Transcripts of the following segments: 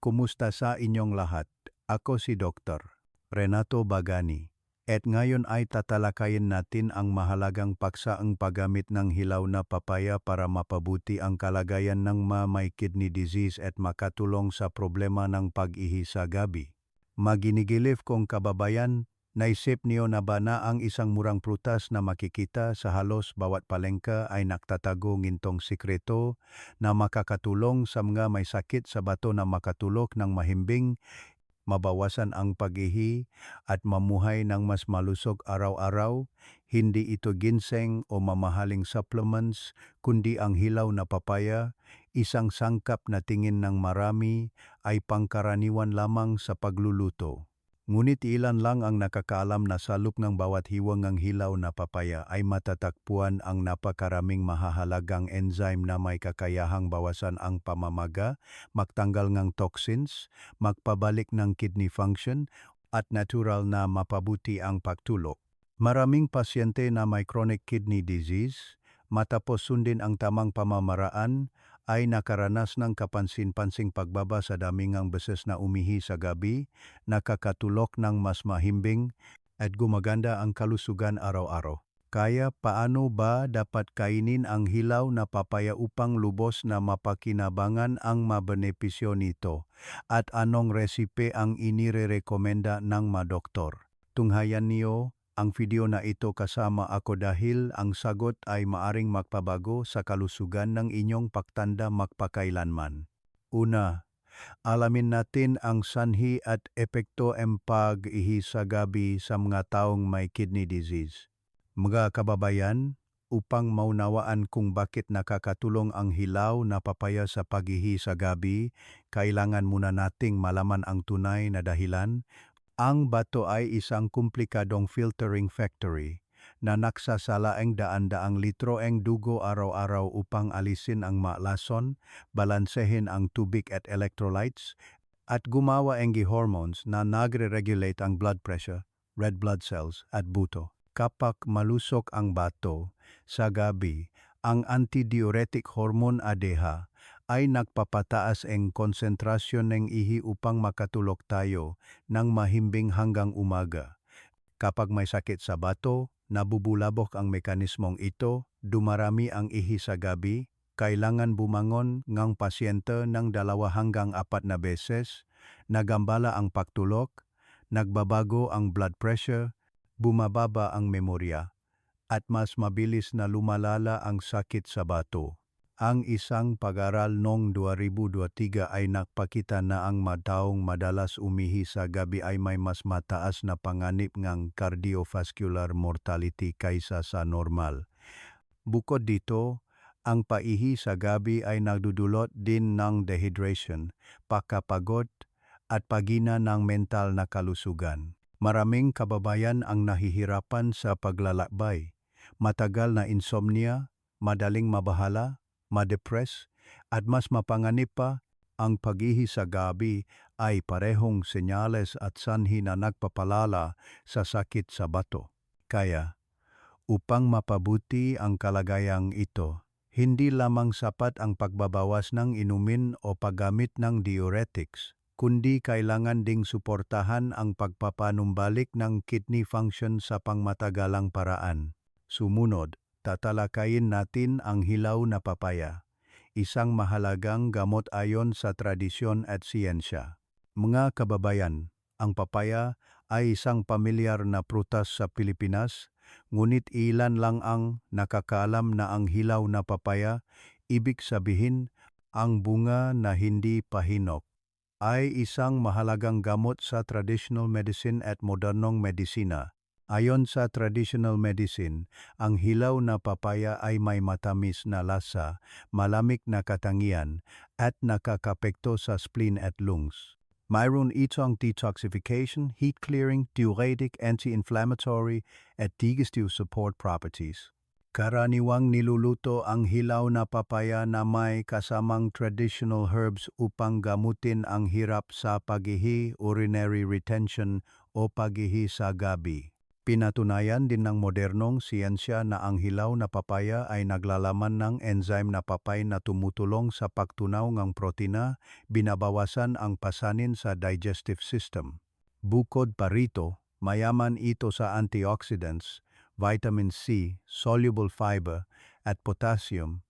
Kumusta sa inyong lahat? Ako si Dr. Renato Bagani. At ngayon ay tatalakayin natin ang mahalagang paksaang paggamit ng hilaw na papaya para mapabuti ang kalagayan ng mga may kidney disease at makatulong sa problema ng pag-ihi sa gabi. Maginigilif kong kababayan, naisip niyo na ba na ang isang murang prutas na makikita sa halos bawat palengka ay naktatago ngintong sikreto na makakatulong sa mga may sakit sa bato na makatulok ng mahimbing, mabawasan ang pag-ihi at mamuhay ng mas malusog araw-araw, hindi ito ginseng o mamahaling supplements, kundi ang hilaw na papaya, isang sangkap na tingin ng marami ay pangkaraniwan lamang sa pagluluto. Ngunit ilan lang ang nakakaalam na sa loob ng bawat hiwang ng hilaw na papaya ay matatakpuan ang napakaraming mahahalagang enzyme na may kakayahang bawasan ang pamamaga, magtanggal ng toxins, magpabalik ng kidney function, at natural na mapabuti ang pagtulog. Maraming pasyente na may chronic kidney disease, matapos sundin ang tamang pamamaraan, ay nakaranas ng kapansin-pansing pagbaba sa daming ang beses na umihi sa gabi, nakakatulok ng mas mahimbing, at gumaganda ang kalusugan araw-araw. Kaya paano ba dapat kainin ang hilaw na papaya upang lubos na mapakinabangan ang mabenepisyo nito? At anong resipe ang inirerekomenda ng madoktor? Tunghayan niyo ang video na ito kasama ako dahil ang sagot ay maaring magpabago sa kalusugan ng inyong pagtanda magpakailanman. Una, alamin natin ang sanhi at epekto ng pag-ihi sa gabi sa mga taong may kidney disease. Mga kababayan, upang maunawaan kung bakit nakakatulong ang hilaw na papaya sa pag-ihi sa gabi, kailangan muna nating malaman ang tunay na dahilan ang bato ay isang komplikadong filtering factory na nagsasala ang daan-daang litro ang dugo araw-araw upang alisin ang malason, balansehin ang tubig at electrolytes, at gumawa ang hormones na nagre-regulate ang blood pressure, red blood cells at buto. Kapag malusok ang bato, sa gabi, ang antidiuretic hormone ADH ay nagpapataas ang konsentrasyon ng ihi upang makatulog tayo ng mahimbing hanggang umaga. Kapag may sakit sa bato, nabubulabok ang mekanismong ito, dumarami ang ihi sa gabi, kailangan bumangon ng pasyente ng dalawa hanggang apat na beses, nagambala ang pagtulog, nagbabago ang blood pressure, bumababa ang memorya, at mas mabilis na lumalala ang sakit sa bato. Ang isang pag-aral noong 2023 ay nagpakita na ang mataong madalas umihi sa gabi ay may mas mataas na panganib ng cardiovascular mortality kaysa sa normal. Bukod dito, ang paihi sa gabi ay nagdudulot din ng dehydration, pakapagod, at pagina ng mental na kalusugan. Maraming kababayan ang nahihirapan sa paglalakbay, matagal na insomnia, madaling mabahala, madepress at mas mapanganib pa, ang paghihi sa gabi ay parehong senyales at sanhi na nagpapalala sa sakit sa bato. Kaya, upang mapabuti ang kalagayang ito, hindi lamang sapat ang pagbabawas ng inumin o paggamit ng diuretics, kundi kailangan ding suportahan ang pagpapanumbalik ng kidney function sa pangmatagalang paraan. Sumunod, tatalakayin natin ang hilaw na papaya, isang mahalagang gamot ayon sa tradisyon at siyensya. Mga kababayan, ang papaya ay isang pamilyar na prutas sa Pilipinas, ngunit ilan lang ang nakakaalam na ang hilaw na papaya, ibig sabihin ang bunga na hindi pahinok, ay isang mahalagang gamot sa traditional medicine at modernong medisina. Ayon sa traditional medicine, ang hilaw na papaya ay may matamis na lasa, malamig na katangian, at nakakapekto sa spleen at lungs. Mayroon itong detoxification, heat clearing, diuretic, anti-inflammatory, at digestive support properties. Karaniwang niluluto ang hilaw na papaya na may kasamang traditional herbs upang gamutin ang hirap sa paghihi, urinary retention o paghihi sa gabi. Pinatunayan din ng modernong siyensya na ang hilaw na papaya ay naglalaman ng enzyme na papay na tumutulong sa pagtunaw ng protina, binabawasan ang pasanin sa digestive system. Bukod pa rito, mayaman ito sa antioxidants, vitamin C, soluble fiber, at potassium,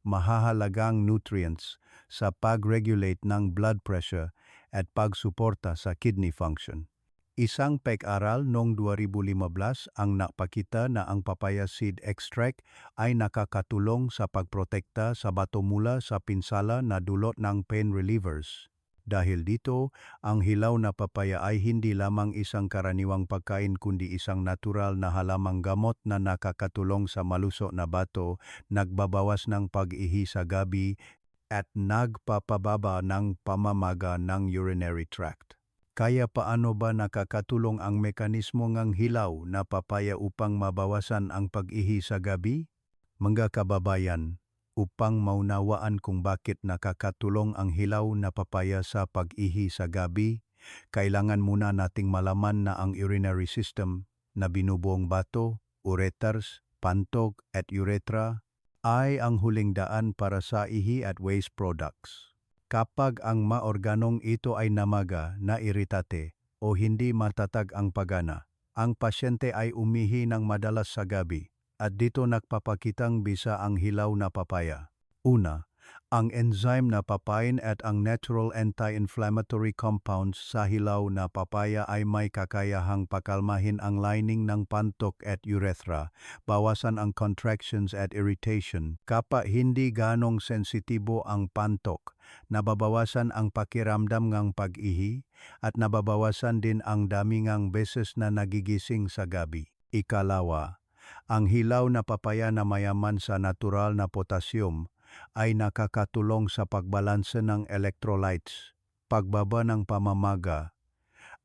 mahahalagang nutrients sa pag-regulate ng blood pressure at pagsuporta sa kidney function. Isang pag-aral noong 2015 ang napakita na ang papaya seed extract ay nakakatulong sa pagprotekta sa bato mula sa pinsala na dulot ng pain relievers. Dahil dito, ang hilaw na papaya ay hindi lamang isang karaniwang pagkain kundi isang natural na halamang gamot na nakakatulong sa maluso na bato, nagbabawas ng pag-ihi sa gabi, at nagpapababa ng pamamaga ng urinary tract. Kaya paano ba nakakatulong ang mekanismo ng hilaw na papaya upang mabawasan ang pag-ihi sa gabi? Mga kababayan, upang maunawaan kung bakit nakakatulong ang hilaw na papaya sa pag-ihi sa gabi, kailangan muna nating malaman na ang urinary system na binubuong bato, ureters, pantog at urethra ay ang huling daan para sa ihi at waste products. Kapag ang maorganong ito ay namaga, nairitate, o hindi matatag ang pagana, ang pasyente ay umihi ng madalas sa gabi at dito nagpapakitang bisa ang hilaw na papaya. Una, ang enzyme na papain at ang natural anti-inflammatory compounds sa hilaw na papaya ay may kakayahang pakalmahin ang lining ng pantok at urethra, bawasan ang contractions at irritation. Kapag hindi ganong sensitibo ang pantok, nababawasan ang pakiramdam ng pag-ihi at nababawasan din ang dami ng beses na nagigising sa gabi. Ikalawa, ang hilaw na papaya na mayaman sa natural na potassium ay nakakatulong sa pagbalanse ng electrolytes, pagbaba ng pamamaga,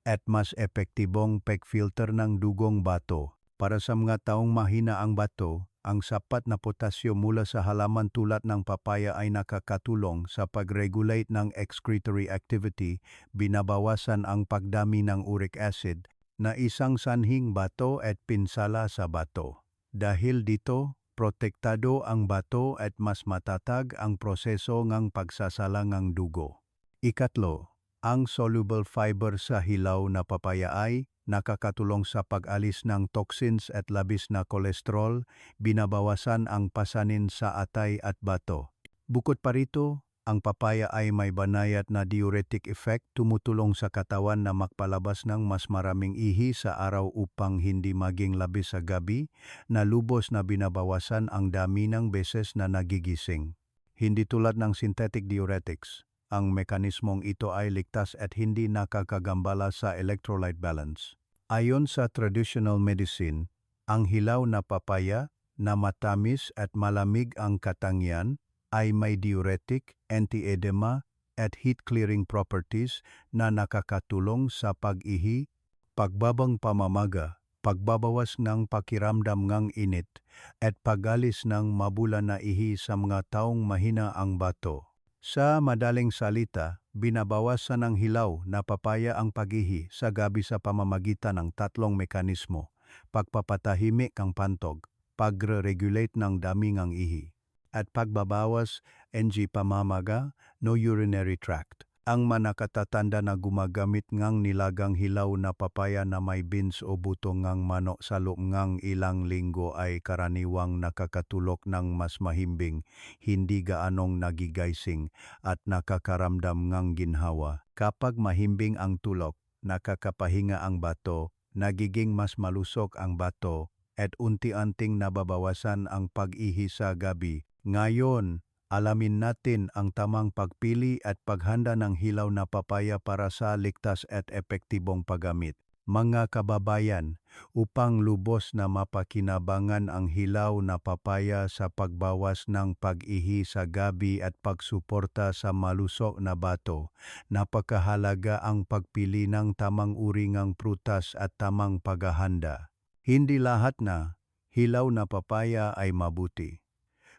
at mas epektibong pag-filter ng dugong bato. Para sa mga taong mahina ang bato, ang sapat na potasyum mula sa halaman tulad ng papaya ay nakakatulong sa pag-regulate ng excretory activity, binabawasan ang pagdami ng uric acid na isang sanhing bato at pinsala sa bato. Dahil dito, protektado ang bato at mas matatag ang proseso ng pagsasala ng dugo. Ikatlo, ang soluble fiber sa hilaw na papaya ay nakakatulong sa pag-alis ng toxins at labis na kolesterol, binabawasan ang pasanin sa atay at bato. Bukod pa rito, ang papaya ay may banayat na diuretic effect tumutulong sa katawan na magpalabas ng mas maraming ihi sa araw upang hindi maging labis sa gabi na lubos na binabawasan ang dami ng beses na nagigising. Hindi tulad ng synthetic diuretics, ang mekanismong ito ay ligtas at hindi nakakagambala sa electrolyte balance. Ayon sa traditional medicine, ang hilaw na papaya na matamis at malamig ang katangyan ay may diuretic, anti-edema at heat-clearing properties na nakakatulong sa pag-ihi, pagbabang pamamaga, pagbabawas ng pakiramdam ng init, at pagalis ng mabula na ihi sa mga taong mahina ang bato. Sa madaling salita, binabawasan ng hilaw na papaya ang pag-ihi sa gabi sa pamamagitan ng tatlong mekanismo, pagpapatahimik ng pantog, pagre-regulate ng dami ng ihi at pagbabawas NG pamamaga no urinary tract. Ang manakatatanda na gumagamit ngang nilagang hilaw na papaya na may beans o buto ngang manok sa ngang ilang linggo ay karaniwang nakakatulok ng mas mahimbing, hindi gaanong nagigaysing at nakakaramdam ngang ginhawa. Kapag mahimbing ang tulok, nakakapahinga ang bato, nagiging mas malusok ang bato at unti-unting nababawasan ang pag-ihi sa gabi ngayon, alamin natin ang tamang pagpili at paghanda ng hilaw na papaya para sa ligtas at epektibong paggamit. Mga kababayan, upang lubos na mapakinabangan ang hilaw na papaya sa pagbawas ng pag-ihi sa gabi at pagsuporta sa malusok na bato, napakahalaga ang pagpili ng tamang uri ng prutas at tamang paghahanda. Hindi lahat na hilaw na papaya ay mabuti.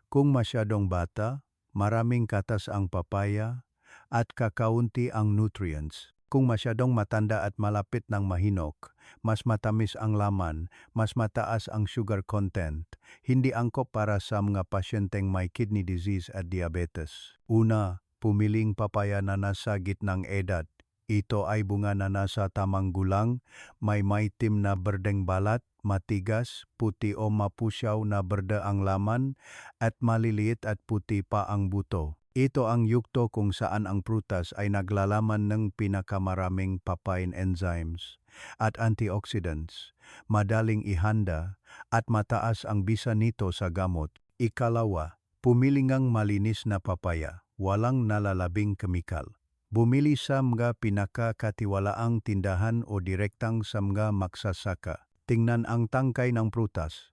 Kung masyadong bata, maraming katas ang papaya at kakaunti ang nutrients. Kung masyadong matanda at malapit ng mahinok, mas matamis ang laman, mas mataas ang sugar content, hindi angkop para sa mga pasyenteng may kidney disease at diabetes. Una, pumiling papaya na nasa gitnang edad. Ito ay bunga na nasa tamang gulang, may maitim na berdeng balat, matigas, puti o mapusyaw na berde ang laman, at maliliit at puti pa ang buto. Ito ang yukto kung saan ang prutas ay naglalaman ng pinakamaraming papain enzymes at antioxidants, madaling ihanda at mataas ang bisa nito sa gamot. Ikalawa, pumilingang malinis na papaya, walang nalalabing kemikal. Bumili sa mga pinakakatiwalaang tindahan o direktang sa mga maksasaka. Tingnan ang tangkay ng prutas.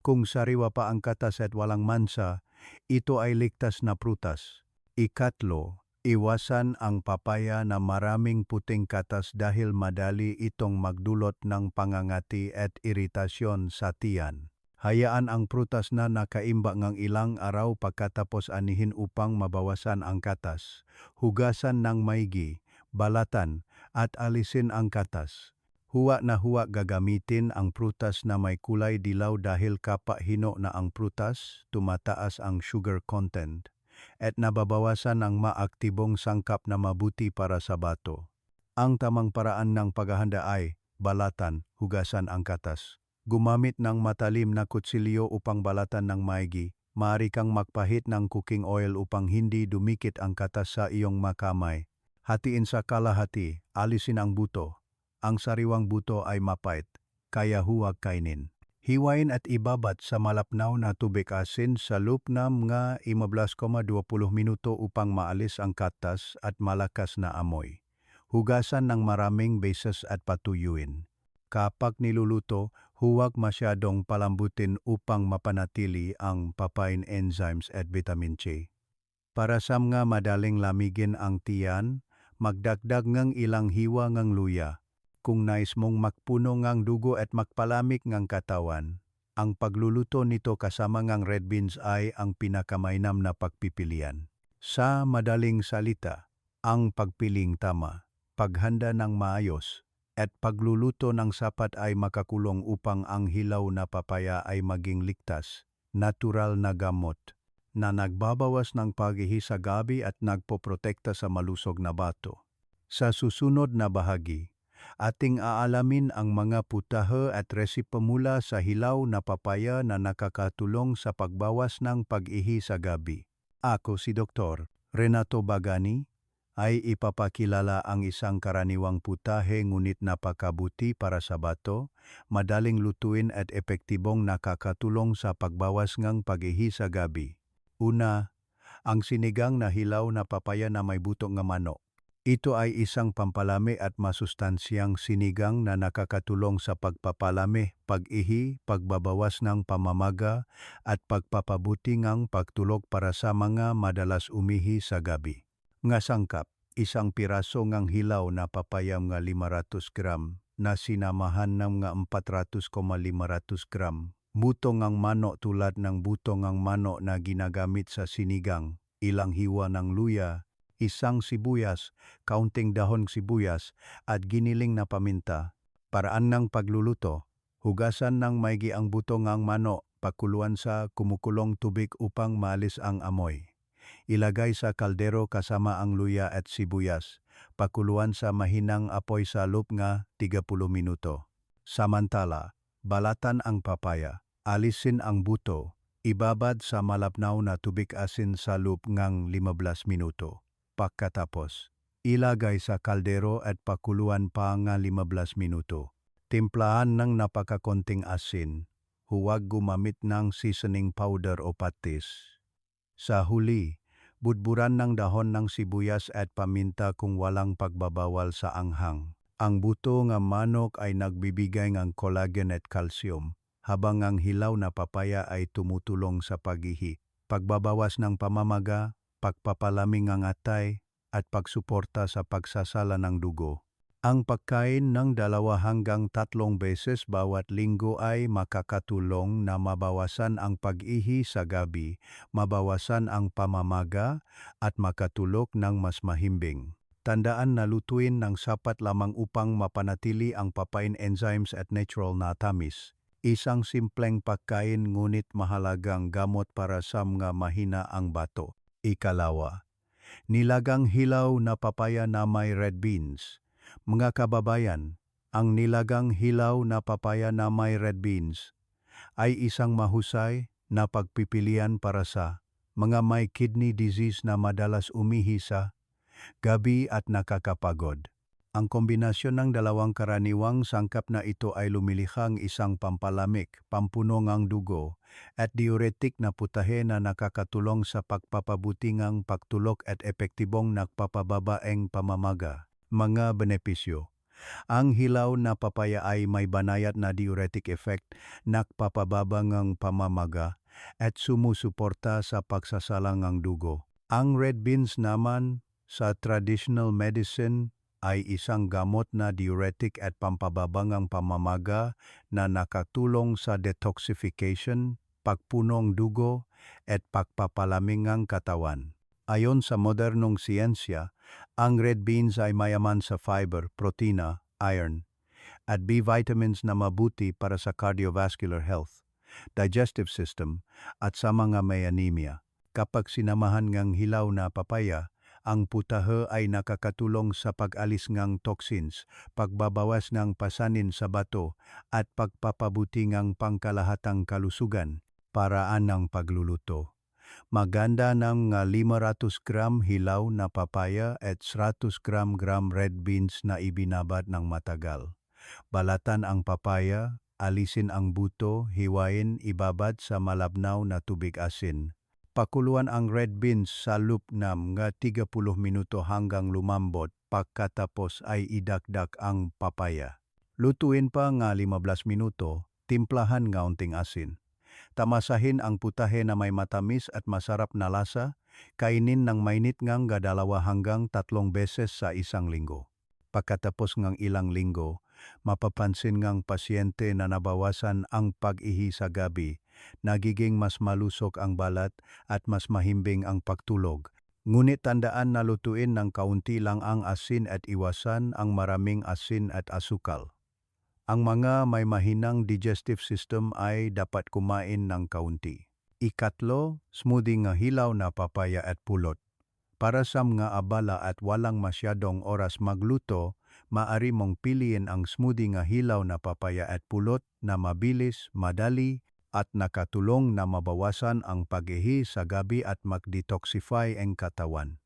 Kung sariwa pa ang katas at walang mansa, ito ay ligtas na prutas. Ikatlo, iwasan ang papaya na maraming puting katas dahil madali itong magdulot ng pangangati at iritasyon sa tiyan. Hayaan ang prutas na nakaimba ng ilang araw pagkatapos anihin upang mabawasan ang katas. Hugasan ng maigi, balatan, at alisin ang katas. Huwa na huwa gagamitin ang prutas na may kulay dilaw dahil kapag hino na ang prutas, tumataas ang sugar content at nababawasan ang maaktibong sangkap na mabuti para sa bato. Ang tamang paraan ng paghahanda ay balatan, hugasan ang katas. Gumamit ng matalim na kutsilyo upang balatan ng maigi. Maaari kang magpahit ng cooking oil upang hindi dumikit ang katas sa iyong makamay. Hatiin sa kalahati, alisin ang buto. Ang sariwang buto ay mapait, kaya huwag kainin. Hiwain at ibabat sa malapnaw na tubig asin sa loop na mga 15,20 minuto upang maalis ang katas at malakas na amoy. Hugasan ng maraming beses at patuyuin. Kapag niluluto, huwag masyadong palambutin upang mapanatili ang papain enzymes at vitamin C. Para sa mga madaling lamigin ang tiyan, magdagdag ng ilang hiwa ng luya kung nais mong makpuno ngang dugo at makpalamik ngang katawan, ang pagluluto nito kasama ngang red beans ay ang pinakamainam na pagpipilian. Sa madaling salita, ang pagpiling tama, paghanda ng maayos, at pagluluto ng sapat ay makakulong upang ang hilaw na papaya ay maging ligtas, natural na gamot, na nagbabawas ng paghihi sa gabi at nagpoprotekta sa malusog na bato. Sa susunod na bahagi, ating aalamin ang mga putahe at resipe mula sa hilaw na papaya na nakakatulong sa pagbawas ng pag-ihi sa gabi. Ako si Dr. Renato Bagani ay ipapakilala ang isang karaniwang putahe ngunit napakabuti para sa bato, madaling lutuin at epektibong nakakatulong sa pagbawas ng pag-ihi sa gabi. Una, ang sinigang na hilaw na papaya na may buto nga manok. Ito ay isang pampalami at masustansyang sinigang na nakakatulong sa pagpapalami, pag-ihi, pagbabawas ng pamamaga at pagpapabuti ng pagtulog para sa mga madalas umihi sa gabi. Nga sangkap, isang piraso ng hilaw na papaya nga 500 gram na sinamahan ng nga 400,500 gram. Buto ng mano tulad ng buto ng mano na ginagamit sa sinigang, ilang hiwa ng luya, isang sibuyas, kaunting dahon sibuyas at giniling na paminta. Paraan ng pagluluto, hugasan ng maigi ang buto ng mano, pakuluan sa kumukulong tubig upang malis ang amoy. Ilagay sa kaldero kasama ang luya at sibuyas, pakuluan sa mahinang apoy sa loop nga 30 minuto. Samantala, balatan ang papaya, alisin ang buto, ibabad sa malapnaw na tubig asin sa loop ngang 15 minuto. Pagkatapos, ilagay sa kaldero at pakuluan pa nga 15 minuto. Timplahan ng napakakonting asin. Huwag gumamit ng seasoning powder o patis. Sa huli, budburan ng dahon ng sibuyas at paminta kung walang pagbabawal sa anghang. Ang buto nga manok ay nagbibigay ng collagen at calcium, habang ang hilaw na papaya ay tumutulong sa paghihi, pagbabawas ng pamamaga, pagpapalaming ang atay, at pagsuporta sa pagsasala ng dugo. Ang pagkain ng dalawa hanggang tatlong beses bawat linggo ay makakatulong na mabawasan ang pag-ihi sa gabi, mabawasan ang pamamaga, at makatulok ng mas mahimbing. Tandaan na lutuin ng sapat lamang upang mapanatili ang papain enzymes at natural na tamis. Isang simpleng pagkain ngunit mahalagang gamot para sa mga mahina ang bato. Ikalawa, nilagang hilaw na papaya na may red beans. Mga kababayan, ang nilagang hilaw na papaya na may red beans ay isang mahusay na pagpipilian para sa mga may kidney disease na madalas umihisa, gabi at nakakapagod. Ang kombinasyon ng dalawang karaniwang sangkap na ito ay lumilihang isang pampalamig, pampuno ng dugo, at diuretic na putahe na nakakatulong sa pagpapabutingang pagtulok at epektibong nagpapababaeng pamamaga. Mga benepisyo ang hilaw na papaya ay may banayat na diuretic effect, nakpapababa ng pamamaga, at sumusuporta sa pagsasalang ng dugo. Ang red beans naman sa traditional medicine ay isang gamot na diuretic at pampababangang pamamaga na nakatulong sa detoxification, pagpunong dugo, at pagpapalamig ng katawan. Ayon sa modernong siyensya, ang red beans ay mayaman sa fiber, protina, iron, at B vitamins na mabuti para sa cardiovascular health, digestive system, at sa mga may anemia. Kapag sinamahan ng hilaw na papaya, ang putahe ay nakakatulong sa pag-alis ng toxins, pagbabawas ng pasanin sa bato, at pagpapabuti ng pangkalahatang kalusugan, paraan ng pagluluto. Maganda ng nga 500 gram hilaw na papaya at 100 gram gram red beans na ibinabad ng matagal. Balatan ang papaya, alisin ang buto, hiwain, ibabad sa malabnaw na tubig asin. Pakuluan ang red beans sa loop na mga 30 minuto hanggang lumambot pagkatapos ay idakdak ang papaya. Lutuin pa nga 15 minuto, timplahan nga unting asin. Tamasahin ang putahe na may matamis at masarap na lasa, kainin ng mainit ngang gadalawa hanggang tatlong beses sa isang linggo. Pagkatapos ng ilang linggo, mapapansin ngang pasyente na nabawasan ang pag-ihi sa gabi, nagiging mas malusok ang balat at mas mahimbing ang pagtulog. Ngunit tandaan na lutuin ng kaunti lang ang asin at iwasan ang maraming asin at asukal. Ang mga may mahinang digestive system ay dapat kumain ng kaunti. Ikatlo, smoothie nga hilaw na papaya at pulot. Para sa mga abala at walang masyadong oras magluto, maari mong piliin ang smoothie nga hilaw na papaya at pulot na mabilis, madali, at nakatulong na mabawasan ang pag-ihi sa gabi at mag-detoxify ang katawan.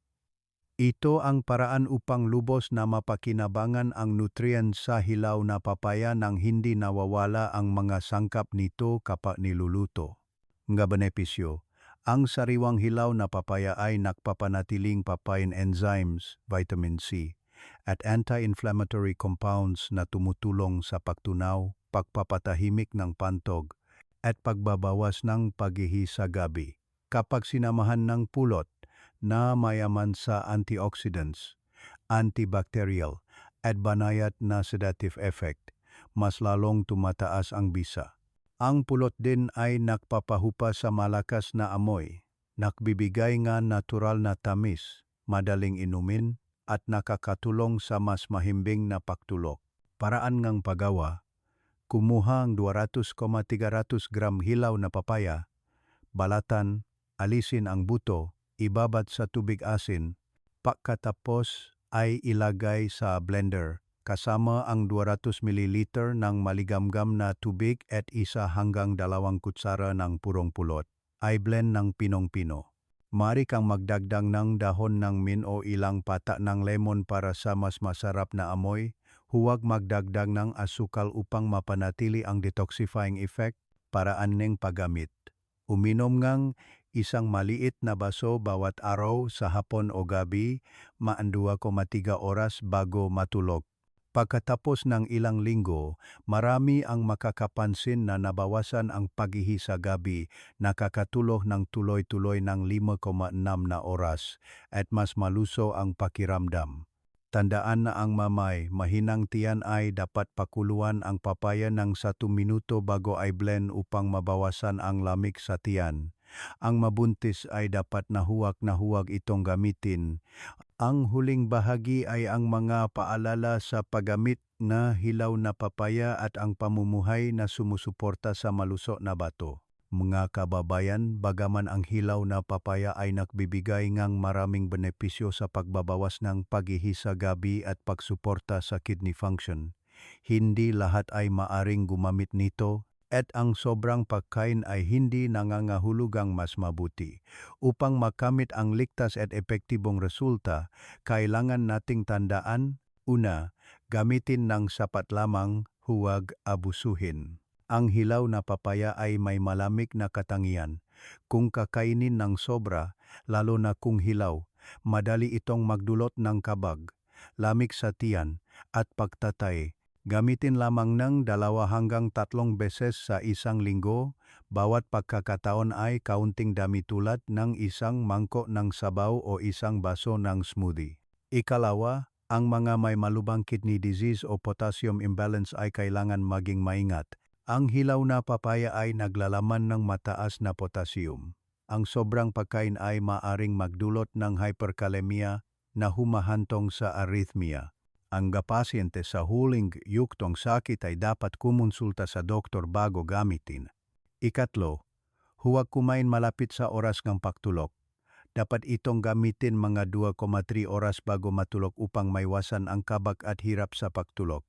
Ito ang paraan upang lubos na mapakinabangan ang nutrients sa hilaw na papaya nang hindi nawawala ang mga sangkap nito kapag niluluto. Nga benepisyo, ang sariwang hilaw na papaya ay nakpapanatiling papain enzymes, vitamin C, at anti-inflammatory compounds na tumutulong sa pagtunaw, pagpapatahimik ng pantog, at pagbabawas ng paghihi sa gabi. Kapag sinamahan ng pulot, na mayaman sa antioxidants, antibacterial, at banayat na sedative effect, mas lalong tumataas ang bisa. Ang pulot din ay nakpapahupa sa malakas na amoy, nakbibigay nga natural na tamis, madaling inumin, at nakakatulong sa mas mahimbing na pagtulok. Paraan ngang pagawa, kumuha ang 200,300 gram hilaw na papaya, balatan, alisin ang buto, ibabad sa tubig asin, pagkatapos ay ilagay sa blender kasama ang 200 ml ng maligamgam na tubig at isa hanggang dalawang kutsara ng purong pulot. Ay blend ng pinong-pino. Mari kang magdagdag ng dahon ng min o ilang pata ng lemon para sa mas masarap na amoy. Huwag magdagdag ng asukal upang mapanatili ang detoxifying effect para aning paggamit. Uminom ngang isang maliit na baso bawat araw sa hapon o gabi, maandua ko matiga oras bago matulog. Pagkatapos ng ilang linggo, marami ang makakapansin na nabawasan ang paghihi sa gabi, nakakatulog ng tuloy-tuloy ng 5,6 na oras, at mas maluso ang pakiramdam. Tandaan na ang mamay, mahinang tiyan ay dapat pakuluan ang papaya ng satu minuto bago ay blend upang mabawasan ang lamig sa tiyan. Ang mabuntis ay dapat na huwag na huwag itong gamitin Ang huling bahagi ay ang mga paalala sa paggamit na hilaw na papaya at ang pamumuhay na sumusuporta sa malusog na bato. Mga kababayan, bagaman ang hilaw na papaya ay nagbibigay ng maraming benepisyo sa pagbabawas ng pag-ihi sa gabi at pagsuporta sa kidney function, hindi lahat ay maaring gumamit nito at ang sobrang pagkain ay hindi nangangahulugang mas mabuti. Upang makamit ang ligtas at epektibong resulta, kailangan nating tandaan, una, gamitin ng sapat lamang, huwag abusuhin. Ang hilaw na papaya ay may malamig na katangian. Kung kakainin ng sobra, lalo na kung hilaw, madali itong magdulot ng kabag, lamig sa tiyan, at pagtatay. Gamitin lamang ng dalawa hanggang tatlong beses sa isang linggo, bawat pagkakataon ay kaunting dami tulad ng isang mangkok ng sabaw o isang baso ng smoothie. Ikalawa, ang mga may malubang kidney disease o potassium imbalance ay kailangan maging maingat. Ang hilaw na papaya ay naglalaman ng mataas na potassium. Ang sobrang pagkain ay maaring magdulot ng hyperkalemia na humahantong sa arrhythmia. Ang pasyente sa huling yuktong sakit ay dapat kumonsulta sa doktor bago gamitin. Ikatlo, huwag kumain malapit sa oras ng pagtulog. Dapat itong gamitin mga 2,3 oras bago matulog upang maiwasan ang kabag at hirap sa pagtulog.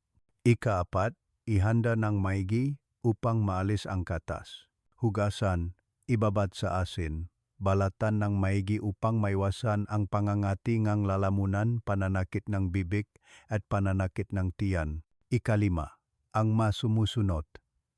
Ikaapat, ihanda ng maigi upang maalis ang katas. Hugasan, ibabad sa asin, balatan ng maigi upang maiwasan ang pangangati ng lalamunan, pananakit ng bibig at pananakit ng tiyan. Ikalima, ang masumusunod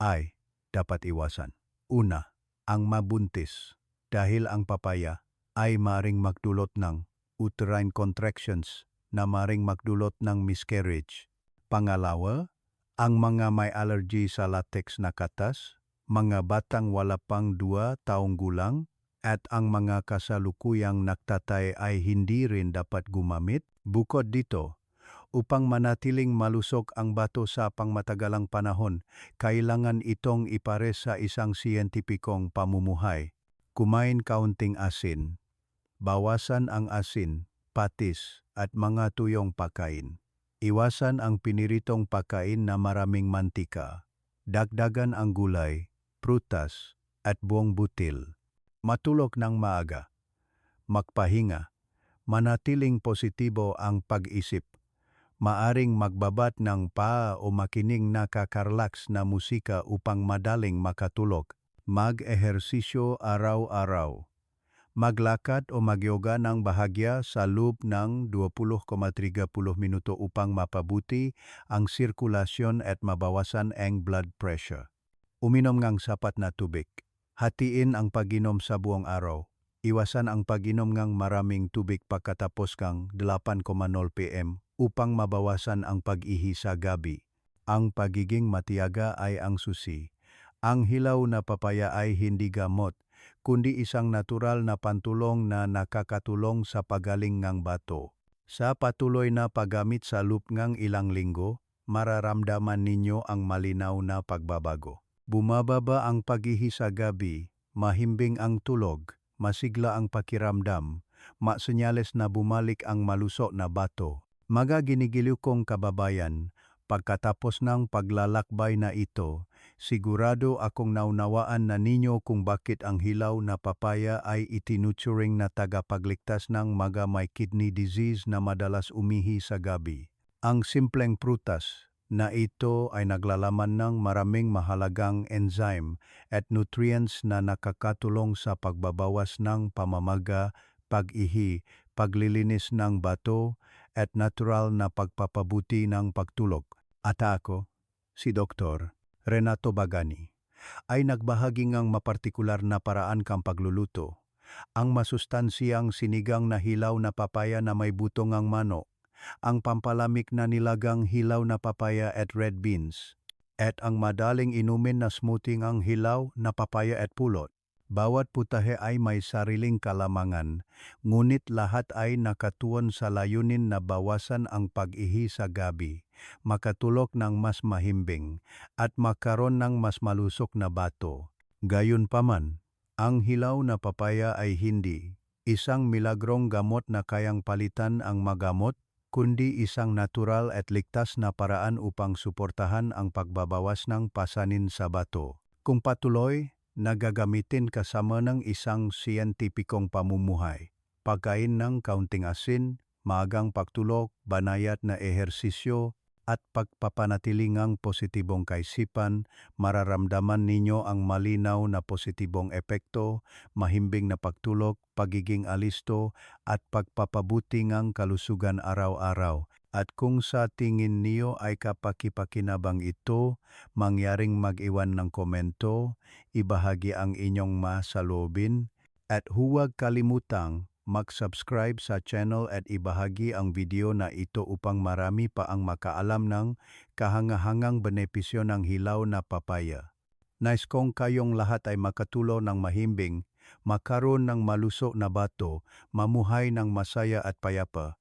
ay dapat iwasan. Una, ang mabuntis dahil ang papaya ay maring magdulot ng uterine contractions na maring magdulot ng miscarriage. Pangalawa, ang mga may allergy sa latex na katas, mga batang wala pang dua taong gulang, at ang mga kasalukuyang nagtatay ay hindi rin dapat gumamit. Bukod dito, upang manatiling malusog ang bato sa pangmatagalang panahon, kailangan itong ipares sa isang siyentipikong pamumuhay. Kumain kaunting asin. Bawasan ang asin, patis, at mga tuyong pagkain. Iwasan ang piniritong pagkain na maraming mantika. Dagdagan ang gulay, prutas, at buong butil matulog ng maaga, magpahinga, manatiling positibo ang pag-isip, maaring magbabat ng pa o makining nakakarlaks na musika upang madaling makatulog, mag-ehersisyo araw-araw, maglakad o magyoga ng bahagya sa loob ng 20,30 minuto upang mapabuti ang sirkulasyon at mabawasan ang blood pressure. Uminom ng sapat na tubig. Hatiin ang pag-inom sa buong araw. Iwasan ang pag-inom ng maraming tubig pagkatapos kang 8.0 pm upang mabawasan ang pag-ihi sa gabi. Ang pagiging matiyaga ay ang susi. Ang hilaw na papaya ay hindi gamot, kundi isang natural na pantulong na nakakatulong sa pagaling ng bato. Sa patuloy na paggamit sa loop ng ilang linggo, mararamdaman ninyo ang malinaw na pagbabago. Bumababa ang paghihi sa gabi, mahimbing ang tulog, masigla ang pakiramdam, masenyales na bumalik ang malusok na bato. Mga ginigiliw kong kababayan, pagkatapos ng paglalakbay na ito, sigurado akong naunawaan na ninyo kung bakit ang hilaw na papaya ay itinuturing na tagapagligtas ng mga may kidney disease na madalas umihi sa gabi. Ang simpleng prutas, na ito ay naglalaman ng maraming mahalagang enzyme at nutrients na nakakatulong sa pagbabawas ng pamamaga, pag-ihi, paglilinis ng bato, at natural na pagpapabuti ng pagtulog. At ako, si Dr. Renato Bagani, ay nagbahagi ng mapartikular na paraan kang pagluluto. Ang masustansyang sinigang na hilaw na papaya na may butong ang mano ang pampalamig na nilagang hilaw na papaya at red beans, at ang madaling inumin na smoothie ang hilaw na papaya at pulot. Bawat putahe ay may sariling kalamangan, ngunit lahat ay nakatuon sa layunin na bawasan ang pag-ihi sa gabi, makatulok ng mas mahimbing, at makaroon ng mas malusok na bato. Gayunpaman, ang hilaw na papaya ay hindi isang milagrong gamot na kayang palitan ang magamot, kundi isang natural at ligtas na paraan upang suportahan ang pagbabawas ng pasanin sa bato. Kung patuloy na gagamitin kasama ng isang siyentipikong pamumuhay, pagkain ng kaunting asin, maagang pagtulog, banayat na ehersisyo, at pagpapanatilingang positibong kaisipan, mararamdaman ninyo ang malinaw na positibong epekto, mahimbing na pagtulog, pagiging alisto, at pagpapabutingang kalusugan araw-araw. At kung sa tingin niyo ay kapakipakinabang ito, mangyaring mag-iwan ng komento, ibahagi ang inyong masalobin, at huwag kalimutang mag-subscribe sa channel at ibahagi ang video na ito upang marami pa ang makaalam ng kahangahangang benepisyo ng hilaw na papaya. Nais kong kayong lahat ay makatulo ng mahimbing, makaroon ng maluso na bato, mamuhay ng masaya at payapa,